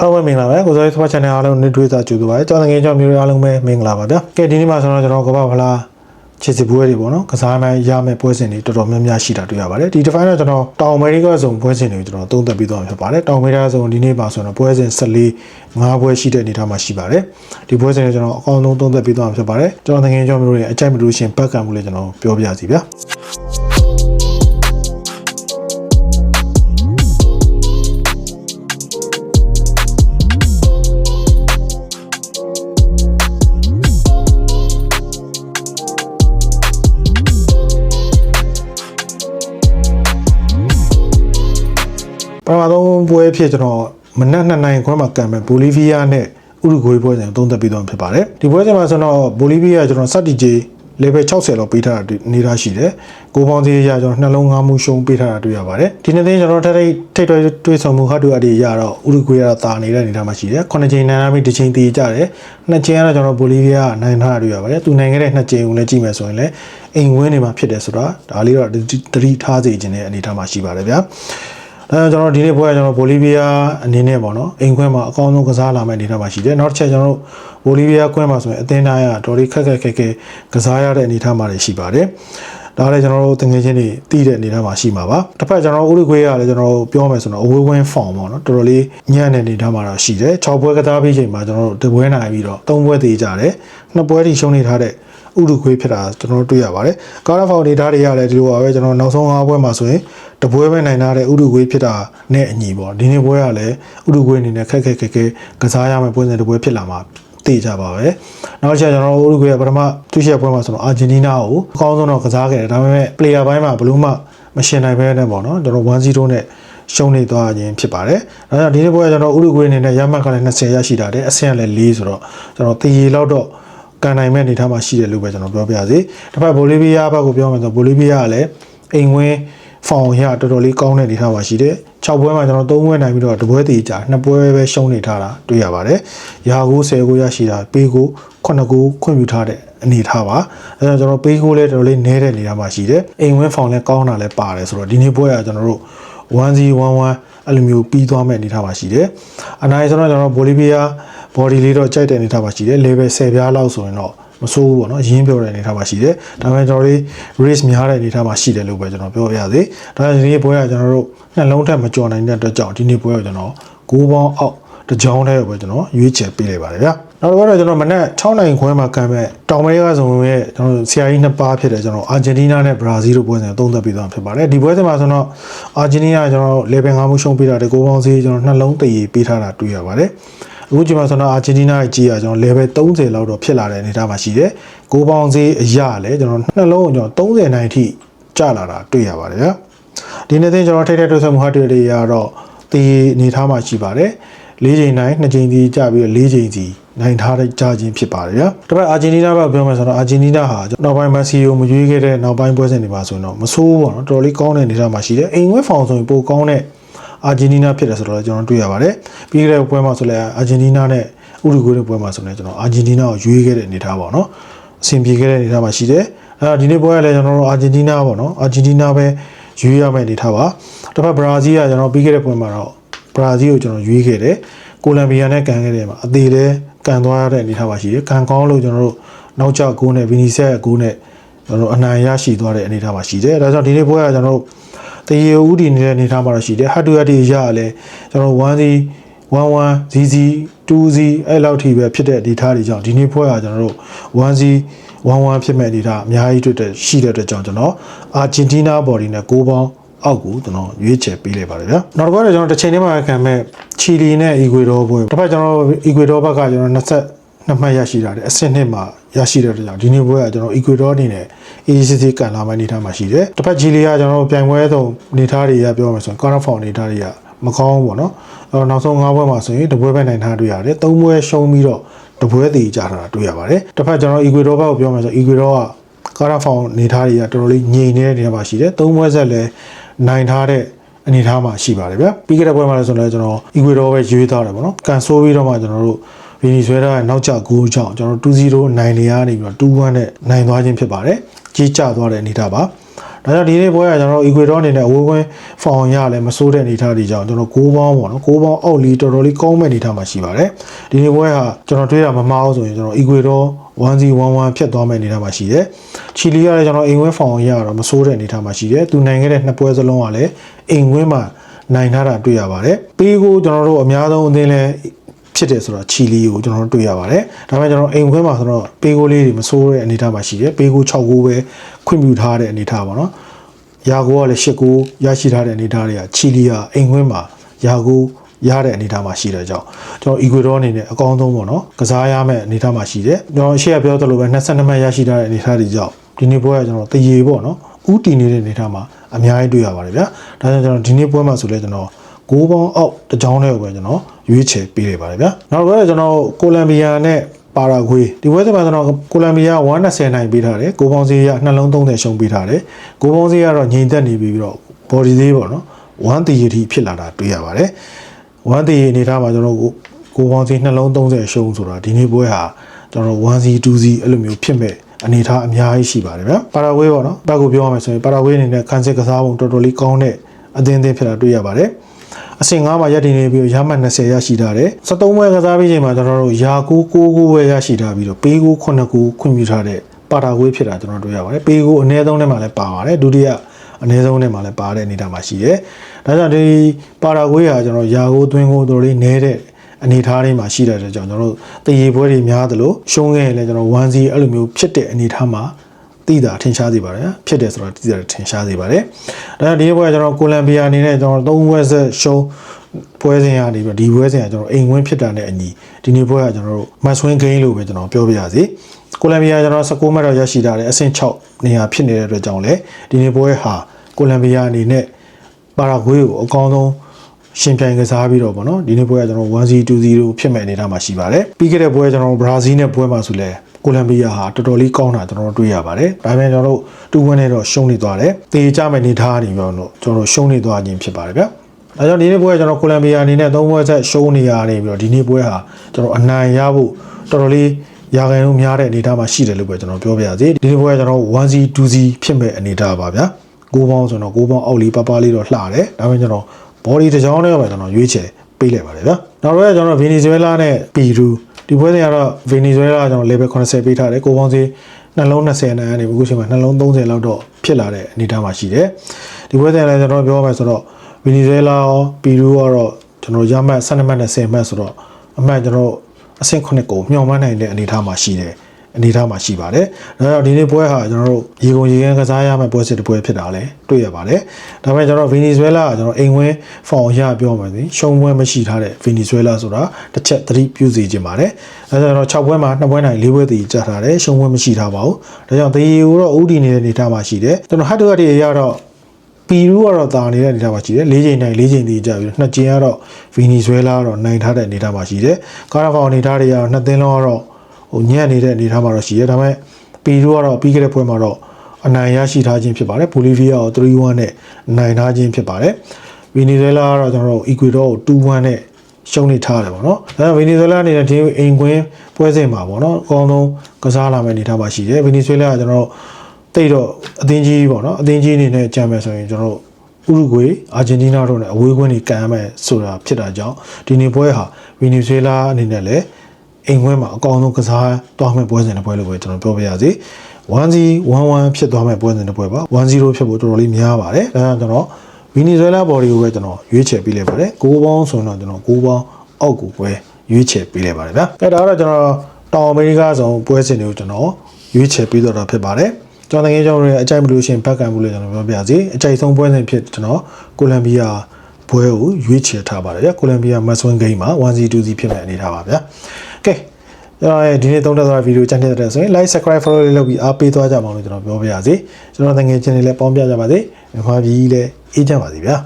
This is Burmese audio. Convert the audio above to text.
အားလုံးပဲမင်္ဂလာပါကိုစောရေးသဘော channel အားလုံးနေ့တွေ့သာကြိုဆိုပါရစေကျောင်းငယ်ကျောင်းမျိုးတွေအားလုံးပဲမင်္ဂလာပါဗျာကဲဒီနေ့မှာဆိုတော့ကျွန်တော်ကမ္ဘာဖလားခြေစစ်ပွဲတွေပေါ့နော်ကစားနိုင်ရမယ့်ပွဲစဉ်တွေတော်တော်များများရှိတာတွေ့ရပါတယ်ဒီတစ်ပိုင်းတော့ကျွန်တော်တောင်အမေရိကဆိုပွဲစဉ်တွေကိုကျွန်တော်သုံးသပ်ပြီးသွားမှာဖြစ်ပါတယ်တောင်အမေရိကဆိုဒီနေ့ပါဆိုတော့ပွဲစဉ်14 5ပွဲရှိတဲ့အနေအထားမှာရှိပါတယ်ဒီပွဲစဉ်တွေကျွန်တော်အကောင်းဆုံးသုံးသပ်ပြီးသွားမှာဖြစ်ပါတယ်ကျွန်တော်ငယ်ကျောင်းမျိုးတွေအကြိုက်မလို့ရှင်ဘက်ကံမှုလေးကျွန်တော်ပြောပြစီဗျာ ပထမဆုံးပွဲဖြစ်ကျွန်တော်မနက်2နိုင်ခွဲမှာကံမဲ့ဘိုလီးဗီးယားနဲ့ဥရုဂွေးပွဲစဉ်သုံးသက်ပြီးတော့ဖြစ်ပါတယ်ဒီပွဲစဉ်မှာဆိုတော့ဘိုလီးဗီးယားကျွန်တော်စတင်ကြီး level 60လောက်ပေးထားတာနေတာရှိတယ်ကိုပေါင်းသေးရကျွန်တော်နှလုံးငါးမှုရှုံးပေးထားတာတွေ့ရပါတယ်ဒီနေ့သိကျွန်တော်ထပ်ထိတ်ထိတ်တွေတွေးဆောင်မှုဟာတူအဒီရတော့ဥရုဂွေးကတော့တာနေတဲ့အနေထားမှာရှိတယ်ခုနှစ်ချိန်နိုင်လာပြီးတစ်ချိန်တည်ကြတယ်နှစ်ချိန်ကတော့ကျွန်တော်ဘိုလီးဗီးယားနိုင်ထားတာတွေ့ရပါတယ်သူနိုင်ခဲ့တဲ့နှစ်ချိန်ကိုလည်းကြည့်မယ်ဆိုရင်လည်းအိမ်ဝင်းနေမှာဖြစ်တယ်ဆိုတော့ဒါလေးတော့တတိထားစေခြင်းတဲ့အနေထားမှာရှိပါတယ်ဗျာ အဲကျွန်တော်ဒီနေ့ပွဲကကျွန်တော်ဘိုလီးဗီးယားအနေနဲ့ပေါ့နော်အိမ်ခွဲမှာအကောင်းဆုံးကစားလာမယ့်အနေအထားမှာရှိတယ်နောက်တစ်ချက်ကျွန်တော်တို့ဘိုလီးဗီးယားခွဲမှာဆိုရင်အသင်းသားရတော်လေးခက်ခက်ခက်ခဲကစားရတဲ့အနေအထားမှာရှိပါတယ်ဒါလည်းကျွန်တော်တို့တငယ်ချင်းတွေတည်တဲ့အနေအထားမှာရှိမှာပါတစ်ဖက်ကျွန်တော်ဥရုဂွေးကလည်းကျွန်တော်တို့ပြောမယ်ဆိုတော့အဝေးဝင်းဖောင်ပေါ့နော်တော်တော်လေးညံ့တဲ့အနေအထားမှာတော့ရှိတယ်6ပွဲကစားပြီးချိန်မှာကျွန်တော်တို့တပွဲနိုင်ပြီးတော့3ပွဲတည်ကြတယ်2ပွဲထိရှုံးနေထားတဲ့ ဥရုခွေးဖြစ်တာကျွန်တော်တို့တွေ့ရပါတယ်ကာရာဖောင်ဒေတာတွေကလည်းဒီလိုပါပဲကျွန်တော်နောက်ဆုံး၅ပွဲမှာဆိုရင်တပွဲပဲနိုင်ထားတဲ့ဥရုခွေးဖြစ်တာနဲ့အညီပေါ့ဒီနေ့ပွဲကလည်းဥရုခွေးအနေနဲ့ခက်ခက်ခက်ခဲကစားရမယ့်ပွဲစဉ်တပွဲဖြစ်လာမှာသိကြပါပဲနောက်တစ်ချက်ကျွန်တော်တို့ဥရုခွေးကပထမသူရှိတဲ့ပွဲမှာဆိုတော့အာဂျင်တီးနားကိုအကောင်းဆုံးတော့ကစားခဲ့တယ်ဒါပေမဲ့ player ဘိုင်းမှာဘလို့မှမရှင်နိုင်ဘဲနဲ့ပေါ့နော်ကျွန်တော်1-0နဲ့ရှုံးနေသွားခြင်းဖြစ်ပါတယ်။ဒါကြောင့်ဒီနေ့ပွဲကကျွန်တော်ဥရုဂွေးအနေနဲ့ရမှတ်ကလည်း20ရရှိတာတယ်အဆင့်ကလည်း4ဆိုတော့ကျွန်တော်တည်ရီလောက်တော့ ကန်နိုင်မဲ့အနေထားမှာရှိတယ်လို့ပဲကျွန်တော်ပြောပြစီ။တစ်ဖက်ဘိုလီးဗီးယားဘက်ကိုပြောမယ်ဆိုဘိုလီးဗီးယားကလည်းအိမ်ဝင်းဖောင်ရတော်တော်လေးကောင်းတဲ့အနေထားမှာရှိတယ်။6ပွဲမှာကျွန်တော်3ပွဲနိုင်ပြီးတော့တပွဲတည်ကြ2ပွဲပဲရှုံးနေထားတာတွေ့ရပါတယ်။ရာကို10ကိုရရှိတာပေးကို9ကိုခွင့်ပြုထားတဲ့အနေထားပါ။အဲဒါကြောင့်ကျွန်တော်ပေးကိုလည်းတော်တော်လေးနည်းတဲ့အနေထားမှာရှိတယ်။အိမ်ဝင်းဖောင်လည်းကောင်းတာလည်းပါတယ်ဆိုတော့ဒီနေ့ပွဲကကျွန်တော်တို့1011 အဲ့လိုမျိုးပြီးသွားမဲ့အနေထားမှာရှိတယ်။အနိုင်ဆိုတော့ကျွန်တော်ဘိုလီးဗီးယား body လေးတော့ကြိုက်တဲ့အနေထားမှာရှိတယ် level 10ပြားလောက်ဆိုရင်တော့မဆိုးဘူးပေါ့နော်ရင်းပြောတဲ့အနေထားမှာရှိတယ်ဒါပေမဲ့ကျွန်တော်တို့ race များတဲ့အနေထားမှာရှိတယ်လို့ပဲကျွန်တော်ပြောပြရစေဒါကြောင့်ဒီနေ့ပွဲကကျွန်တော်တို့နှလုံးထက်မကျော်နိုင်တဲ့အတွက်ကြောင့်ဒီနေ့ပွဲကကျွန်တော်6ပေါင်းအောက် တကြောင်းတည်းပဲကျွန်တော်ရွေးချယ်ပေးလိုက်ပါတယ်ဗျာနောက်တစ်ခါတော့ကျွန်တော်မနက်6နိုင်ခွဲမှာကမ်းမဲ့တောင်အမေရိကဆိုရဲ့ကျွန်တော်ဆရာကြီးနှစ်ပါးဖြစ်တယ်ကျွန်တော်အာဂျင်တီးနားနဲ့ဘရာဇီးတို့ပွဲစဉ်သုံးသက်ပြီးသွားဖြစ်ပါတယ်ဒီပွဲစဉ်မှာဆိုတော့အာဂျင်တီးနားကကျွန်တော် level 5မှုရှုံးပေးတာတဲ့ကိုပေါင်းစီးကျွန်တော်နှလုံးတည်ပေးထားတာတွေ့ရပါတယ်အခုချိန်မှာဆိုတော့အာဂျင်တီးနားရဲ့ကြီးကကျွန်တော် level 30လောက်တော့ဖြစ်လာတဲ့အနေအထားမှာရှိတယ်။ကိုပေါင်းစေးအရလည်းကျွန်တော်နှလုံးကိုကျွန်တော်30နိုင်အထိကျလာတာတွေ့ရပါတယ်ဗျာ။ဒီနေ့သိကျွန်တော်ထိတ်တဲ့တွေ့ဆုံမှုဟာတွေတွေကတော့ဒီအနေအထားမှာရှိပါတယ်။ ၄ချိန်နိုင်2ချိန်စီကျပြီးတော့၄ချိန်စီနိုင်ထားတဲ့ကြာချင်းဖြစ်ပါတယ်ဗျာ။တစ်ပတ်အာဂျင်တီးနားဘက်ပြောမယ်ဆိုတော့အာဂျင်တီးနားဟာနောက်ပိုင်းမက်ဆီကိုမရွေးခဲ့တဲ့နောက်ပိုင်းပွဲစဉ်တွေမှာဆိုတော့မဆိုးဘူးပေါ့နော်တော်တော်လေးကောင်းတဲ့အနေအထားမှာရှိတယ်။အိမ်ဝဲဖောင်ဆိုရင်ပိုကောင်းတဲ့အာဂျင်တီးနားဖြစ်တယ်ဆိုတော့ကျွန်တော်တွေ့ရပါတယ်ပြီးခဲ့တဲ့ပွဲမှာဆိုလည်းအာဂျင်တီးနားနဲ့ဥရုဂွေးတဲ့ပွဲမှာဆိုလည်းကျွန်တော်အာဂျင်တီးနားကိုရွေးခဲ့တဲ့အနေအထားပေါ့နော်အဆင်ပြေခဲ့တဲ့အနေအထားမှာရှိတယ်အဲတော့ဒီနေ့ပွဲကလည်းကျွန်တော်တို့အာဂျင်တီးနားပေါ့နော်အာဂျင်တီးနားပဲရွေးရမယ့်အနေအထားပါတစ်ဖက်ဘရာဇီးကကျွန်တော်ပြီးခဲ့တဲ့ပွဲမှာတော့ ဘရာဇီးကိုကျွန်တော်ရွေးခဲ့တယ်ကိုလံဘီယာနဲ့ကန်ခဲ့တယ်မှာအသေးလဲကန်သွားရတဲ့အနေအထားပါရှိတယ်ကန်ကောင်းလို့ကျွန်တော်တို့နောက်ကျကိုးနဲ့ဗီနီဆက်ကိုးနဲ့ကျွန်တော်တို့အနိုင်ရရှိသွားတဲ့အနေအထားပါရှိတယ်ဒါကြောင့်ဒီနေ့ပွဲကကျွန်တော်တို့တရေဦးဒီနေတဲ့အနေအထားမှာတော့ရှိတယ်ဟတ်တူဟတ်တီရရလဲကျွန်တော်1စီ11 ZZ 2Z အဲ့လောက်ထိပဲဖြစ်တဲ့ဒေတာတွေကြောင့်ဒီနေ့ပွဲကကျွန်တော်တို့ 1 Z 11ဖြစ်မဲ့ဒေတာအများကြီးတွေ့တဲ့ရှိတဲ့အတွက်ကြောင့်ကျွန်တော်အာဂျင်တီးနားဘော်ဒီနဲ့6ပေါင်း အောက်ကိုကျွန်တော်ရွေးချယ်ပေးလိုက်ပါတယ်ဗျာနောက်တစ်ခါတော့ကျွန်တော်တစ်ချိန်တည်းမှာခံမဲ့ချီလီနဲ့အီကွေဒေါပွဲတစ်ဖက်ကျွန်တော်အီကွေဒေါဘက်ကကျွန်တော်20နှစ်မှတ်ရရှိတာတယ်အဆင့်နှစ်မှာရရှိတဲ့အတွက်ကြောင့်ဒီနေ့ပွဲကကျွန်တော် Ecuador အနေနဲ့ ACC ကန်လာမယ့်အနေအထားမှာရှိတယ်။တစ်ဖက်ဂျီလီယာကျွန်တော်တို့ပြိုင်ပွဲဆုံးအနေအထားတွေရပြောမယ်ဆိုရင် Quarter Final အနေအထားတွေကမကောင်းဘူးပေါ့နော်။အဲတော့နောက်ဆုံး၅ပွဲမှာဆိုရင်တပွဲပဲနိုင်ထားတွေ့ရတယ်။၃ပွဲရှုံးပြီးတော့တပွဲတည်ကြတာတွေ့ရပါတယ်။တစ်ဖက်ကျွန်တော် Ecuador ဘက်ကိုပြောမယ်ဆို Ecuador က Quarter Final အနေအထားတွေကတော်တော်လေးငြိမ်နေတဲ့နေရာမှာရှိတယ်။၃ပွဲဆက်လည်း နိုင်ထားတဲ့အနေအထားမှာရှိပါတယ်ဗျာပြီးခဲ့တဲ့ပွဲမှာလည်းဆိုတော့ကျွန်တော် Ecuador ပဲရွေးထားတယ်ပေါ့နော်ကန်ဆိုးပြီးတော့မှကျွန်တော်တို့ဗီနီဇွဲလားနောက်ကျဂိုးကြောင့်ကျွန်တော်2-0နိုင်နေရနေပြီးတော့2-1နဲ့နိုင်သွားခြင်းဖြစ်ပါတယ်ကြီးကျသွားတဲ့အနေအထားပါဒါဒါကြောင့်ဒီနေ့ပွဲကကျွန်တော်တို့ Ecuador အနေနဲ့အဝေးကွင်းဖောင်ရလဲမစိုးတဲ့အနေအထားတွေကြောင့်ကျွန်တော်6ပေါင်းပေါ့နော်6ပေါင်းအောက်လီတော်တော်လေးကောင်းမဲ့အနေအထားမှာရှိပါတယ်ဒီနေ့ပွဲကကျွန်တော်တွေးတာမမှားဘူးဆိုရင်ကျွန်တော် Ecuador 1-0-1-1ဖြစ်သွားမဲ့အနေအထားမှာရှိတယ်ချီလီကလည်းကျွန်တော်အိမ်ဝင်းဖောင်ရတော့မစိုးတဲ့အနေအထားမှာရှိတယ်သူနိုင်ခဲ့တဲ့နှစ်ပွဲစလုံးကလည်းအိမ်ဝင်းမှာနိုင်ထားတာတွေ့ရပါတယ်ပေးကိုကျွန်တော်တို့အများဆုံးအသင်းလဲဖြစ်တယ်ဆိုတော့ချီလီကိုကျွန်တော်တို့တွေ့ရပါတယ်။ဒါပေမဲ့ကျွန်တော်အိမ်ခွင်းမှာဆိုတော့ပေးကိုလေးတွေမစိုးတဲ့အနေအထားမှာရှိတယ်။ပေးကို6ကိုပဲခွင့်ပြုထားတဲ့အနေအထားပါနော်။ယာကိုကလည်း8ကိုရရှိထားတဲ့အနေအထားတွေကချီလီကအိမ်ခွင်းမှာယာကို ရတဲ့အနေအထားမှာရှိတဲ့ကြောင့်ကျွန်တော် Ecuador အနေနဲ့အကောင်းဆုံးပေါ့နော်ကစားရမယ့်အနေအထားမှာရှိတယ်။ကျွန်တော်ရှေ့ကပြောသလိုပဲ22မှတ်ရရှိထားတဲ့အနေအထားတွေကြောင့်ဒီနေ့ပွဲကကျွန်တော်တရေပေါ့နော်။ဥတီနေတဲ့အနေအထားမှာအများကြီးတွေ့ရပါတယ်ဗျာ။ဒါကြောင့်ကျွန်တော်ဒီနေ့ပွဲမှာဆိုလဲကျွန်တော်ကိုးပေါင်းအောက်တစ်ကြောင်းလေးကိုပဲကျွန်တော်ရွေးချယ်ပေးလိုက်ပါတယ်ဗျာနောက်တစ်ခါကျွန်တော်ကိုလံဘီယာနဲ့ပါရာဂွေးဒီပွဲစဉ်မှာကျွန်တော်ကိုလံဘီယာ120နိုင်ပေးထားတယ်ကိုပေါင်းစီးရနှလုံး30ရှုံးပေးထားတယ်ကိုပေါင်းစီးကတော့ငြိမ်သက်နေပြီးတော့ body သေးပေါ့နော်1တီရီထိဖြစ်လာတာတွေ့ရပါတယ် 1တီရီအနေထားမှာကျွန်တော်ကိုပေါင်းစီးနှလုံး30ရှုံးဆိုတာဒီနေ့ပွဲဟာကျွန်တော်1စီ2စီအဲ့လိုမျိုးဖြစ်မဲ့အနေထားအများကြီးရှိပါတယ်ဗျာပါရာဂွေးပေါ့နော်ဘက်ကိုပြောရမယ်ဆိုရင်ပါရာဂွေးအနေနဲ့ခန်းစစ်ကစားပုံတော်တော်လေးကောင်းတဲ့အသင်းအသင်းဖြစ်လာတွေ့ရပါတယ်အဆင့်9မှာရပ်တည်နေပြီးတော့ရမှတ်20ရရှိထားတယ်73ပွဲကစားပြီးချိန်မှာကျွန်တော်တို့ယာကူ9ကိုပဲရရှိထားပြီးတော့ပေးကို9ကိုခွင့်ပြုထားတဲ့ပါတာကွေးဖြစ်တာကျွန်တော်တွေ့ရပါတယ်ပေးကိုအနည်းဆုံးထဲမှာလည်းပါပါတယ်ဒုတိယ အနည်းဆုံးထဲမှာလည်းပါတဲ့အနေအထားမှာရှိတယ်ဒါကြောင့်ဒီပါတာကွေးဟာကျွန်တော်ယာကိုသွင်းကိုတော်တော်လေးနည်းတဲ့အနေထားလေးမှာရှိတဲ့အတွက်ကြောင့်ကျွန်တော်တို့တရေပွဲတွေများသလိုရှုံးခဲ့ရင်လည်းကျွန်တော်1-0အဲ့လိုမျိုးဖြစ်တဲ့အနေထားမှာသိတာထင်ရှားစေပါတယ်ဖြစ်တယ်ဆိုတော့သိတာထင်ရှားစေပါတယ်ဒါကြောင့်ဒီဘက်ကကျွန်တော်ကိုလံဘီယာအနေနဲ့ကျွန်တော်သုံးဘွဲဆက်ရှုံးပွဲစဉ်ရနေပြီးဒီပွဲစဉ်ကကျွန်တော်အိမ်ဝင်းဖြစ်တာနဲ့အညီဒီနေ့ပွဲကကျွန်တော်တို့မတ်ဆွင်းဂိမ်းလို့ပဲကျွန်တော်ပြောပြရစီ ကိုလံဘီယာကျွန်တော်19မှတ်တော့ရရှိထားတယ်အဆင့်6နေရာဖြစ်နေတဲ့အတွက်ကြောင့်လေဒီနေ့ပွဲဟာကိုလံဘီယာအနေနဲ့ပါရာဂွေးကိုအကောင်းဆုံးရှင်ပြိုင်ကစားပြီးတော့ဗောနော်ဒီနေ့ပွဲကကျွန်တော်1-0 2-0ဖြစ်မဲ့အနေအထားမှာရှိပါတယ်ပြီးခဲ့တဲ့ပွဲကျွန်တော်ဘရာဇီးနဲ့ပွဲမှာဆိုလဲကိုလံဘီယာဟာတော်တော်လေးကောင်းတာကျွန်တော်တို့တွေ့ရပါတယ်ဒါပေမဲ့ကျွန်တော်တို့တူဝင်းနဲ့တော့ရှုံးနေသွားတယ်တေချမဲ့နေထားနေပြောတော့ကျွန်တော်တို့ရှုံးနေသွားခြင်းဖြစ်ပါတယ်ဗျာဒါကြောင့်ဒီနေ့ပွဲကကျွန်တော်ကိုလံဘီယာအနေနဲ့သုံးပွဲဆက်ရှုံးနေရနေပြီးတော့ဒီနေ့ပွဲဟာကျွန်တော်အနိုင်ရဖို့တော်တော်လေး ရာခိုင်နှုန်းများတဲ့အနေအထားမှာရှိတယ်လို့ပဲကျွန်တော်ပြောပြရစီဒီနေ့ပွဲကကျွန်တော် 1C 2C ဖြစ်မဲ့အနေအထားပါဗျာကိုပေါင်းဆိုတော့ကိုပေါင်းအောက်လေးပပလေးတော့လှတယ်ဒါပေမဲ့ကျွန်တော် body တစ်ကြောင်းနဲ့ပဲကျွန်တော်ရွေးချယ်ပေးလိုက်ပါတယ်ဗျာနောက်တော့ကျွန်တော်ဗီနီဇွဲလားနဲ့ပီရူဒီပွဲစဉ်ကတော့ဗီနီဇွဲလားကျွန်တော် level 80ပေးထားတယ်ကိုပေါင်းစီနှလုံး20နဲ့အနေအခုချိန်မှာနှလုံး30လောက်တော့ဖြစ်လာတဲ့အနေအထားမှာရှိတယ်ဒီပွဲစဉ်လည်းကျွန်တော်ပြောမယ်ဆိုတော့ဗီနီဇွဲလားရောပီရူကတော့ကျွန်တော်ရမှတ်12မှတ်နဲ့10မှတ်ဆိုတော့အမှတ်ကျွန်တော် အဆင့်9ကိုမျှော်မှန်းနိုင်တဲ့အနေအထားမှာရှိတယ်အနေအထားမှာရှိပါတယ်။ဒါကြောင့်ဒီနေ့ပွဲဟာကျွန်တော်တို့ရေကုန်ရေကန်းကစားရမယ့်ပွဲစစ်တစ်ပွဲဖြစ်တာလည်းတွေ့ရပါတယ်။ဒါပေမဲ့ကျွန်တော်ဗီနီဇွဲလားကကျွန်တော်အိမ်ဝင်းဖောင်ရပြောမှသည်ရှုံးပွဲမရှိထားတဲ့ဗီနီဇွဲလားဆိုတာတစ်ချက်သတိပြုစီခြင်းပါတယ်။ဒါကြောင့်ကျွန်တော်6ပွဲမှာ2ပွဲနိုင်4ပွဲတည်ကြထားတယ်ရှုံးပွဲမရှိထားပါဘူး။ဒါကြောင့်တရေကိုတော့ဥတီနေတဲ့အနေအထားမှာရှိတယ်။ကျွန်တော်ဟတ်တူဟတ်တွေရတော့ ပီရူကတော့တာနေတဲ့အနေအထားမှာရှိတယ်၄ချိန်နိုင်၄ချိန်တည်ကြပြီးတော့နှစ်ချိန်ကတော့ဗီနီဇွဲလားကတော့နိုင်ထားတဲ့အနေအထားမှာရှိတယ်။ကာရာဖောင်အနေအထားတွေကတော့နှစ်သင်းလုံးကတော့ဟိုညံ့နေတဲ့အနေအထားမှာတော့ရှိရဲဒါပေမဲ့ပီရူကတော့ပြီးခဲ့တဲ့ပွဲမှာတော့အနိုင်ရရှိထားခြင်းဖြစ်ပါတယ်ဘိုလီဗီးယားကို3-1နဲ့နိုင်ထားခြင်းဖြစ်ပါတယ်ဗီနီဇွဲလားကတော့ကျွန်တော်တို့အီကွေဒေါကို2-1နဲ့ရှုံးနေထားတယ်ပေါ့နော်ဒါပေမဲ့ဗီနီဇွဲလားအနေနဲ့ဒီအိမ်ကွင်းပွဲစဉ်မှာပေါ့နော်အကောင်းဆုံးကစားလာမယ့်အနေအထားမှာရှိတယ်ဗီနီဇွဲလားကကျွန်တော်တို့ တိတ်တော့အသင်းကြီးပေါ့နော်အသင်းကြီးအနေနဲ့ကြံမယ်ဆိုရင်ကျွန်တော်တို့ဥရုဂွေအာဂျင်တီးနားတို့နဲ့အဝေးကွင်းတွေကန်ရမယ်ဆိုတာဖြစ်တာကြောင့်ဒီနေ့ပွဲဟာဗီနီဇွဲလားအနေနဲ့လည်းအိမ်ခွဲမှာအကောင်ဆုံးကစားသွားမဲ့ပွဲစဉ်တစ်ပွဲလို့ပဲကျွန်တော်ပြောပြရစီ1-0 1-1ဖြစ်သွားမဲ့ပွဲစဉ်တစ်ပွဲပါ1-0ဖြစ်ဖို့တော်တော်လေးများပါတယ်ဒါကြောင့်ကျွန်တော်ဗီနီဇွဲလားဘော်ဒီကိုပဲကျွန်တော်ရွေးချယ်ပေးလိုက်ပါတယ်6ပေါင်းဆိုရင်တော့ကျွန်တော်6ပေါင်းအောက်ကိုပဲရွေးချယ်ပေးလိုက်ပါတယ်ဗျာအဲဒါကတော့ကျွန်တော်တောင်အမေရိကဆောင်ပွဲစဉ်တွေကိုကျွန်တော်ရွေးချယ်ပေးတော့တာဖြစ်ပါတယ် ကျွန်တော်တကယ်ကြောင့်လည်းအကြိုက်မလို့ရှိရင်ဘက်ကံမှုလို့ကျွန်တော်ပြောပြစီအကြိုက်ဆုံးပွဲစဉ်ဖြစ်ကျွန်တော်ကိုလံဘီယာပွဲကိုရွေးချယ်ထားပါတယ်ဗျကိုလံဘီယာမတ်ဆွင်းဂိမ်းမှာ1-0 2-0ဖြစ်မဲ့အနေထားပါဗျာကဲကျွန်တော်ရဲ့ဒီနေ့သုံးတက်သွားတဲ့ဗီဒီယိုကြည့်နေတဲ့ဆိုရင် like subscribe follow လေးလုပ်ပြီးအားပေးသွားကြပါလို့ကျွန်တော်ပြောပြရစီကျွန်တော်တကယ်ချင်းလေးလည်းပေါင်းပြကြပါစေမြန်မာပြည်လည်းအေးကြပါစေဗျာ